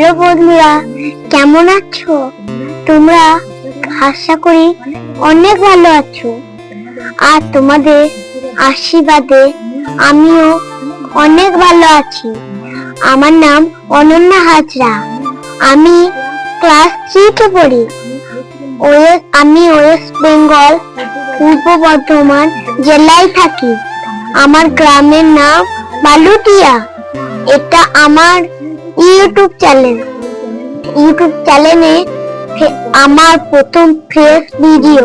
Hello বন্ধুরা, কেমন আছো? তোমরা আশা করি অনেক ভালো আছো। আর তোমাদের আশীর্বাদে আমিও অনেক ভালো আছি। আমার নাম অনন্যা হাজরা। আমি ক্লাস থ্রিতে পড়ি। আমি ওয়েস্ট বেঙ্গল, পূর্ব বর্ধমান জেলায় থাকি। আমার গ্রামের নাম বালুটিয়া। এটা আমার ইউটিউব চ্যানেল। ইউটিউব চ্যানেলে আমার প্রথম ফ্রেশ ভিডিও।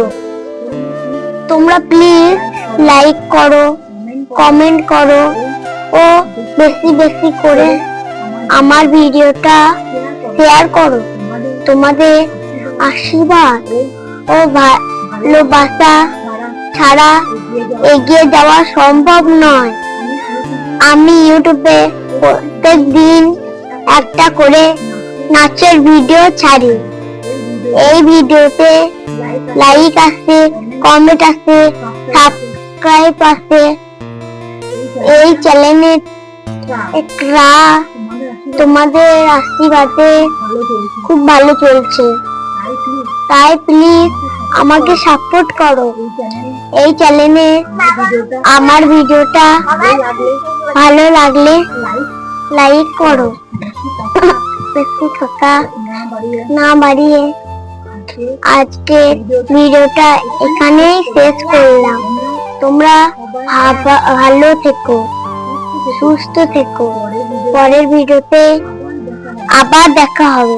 তোমরা প্লিজ লাইক করো কমেন্ট করো ও বেশি বেশি করে আমার ভিডিওটা শেয়ার করো। তোমাদের আশীর্বাদ ও ভালোবাসা ছাড়া এগিয়ে যাওয়া সম্ভব নয়। আমি ইউটিউবে প্রত্যেক দিন একটা করে নাচের ভিডিও ছাড়ি। এই ভিডিওতে লাইক আছে কমেন্ট আছে সাবস্ক্রাইব আছে এই চ্যানেলে তোমাদের আশীর্বাদে খুব ভালো চলছে। তাই প্লিজ আমাকে সাপোর্ট করো। এই চ্যানেলে আমার ভিডিওটা ভালো লাগলে লাইক করো। বেশি থাকা না বাড়িয়ে আজকে ভিডিওটা এখানেই শেষ করলাম। তোমরা ভালো থেকো সুস্থ থেকো। পরের ভিডিওতে আবার দেখা হবে।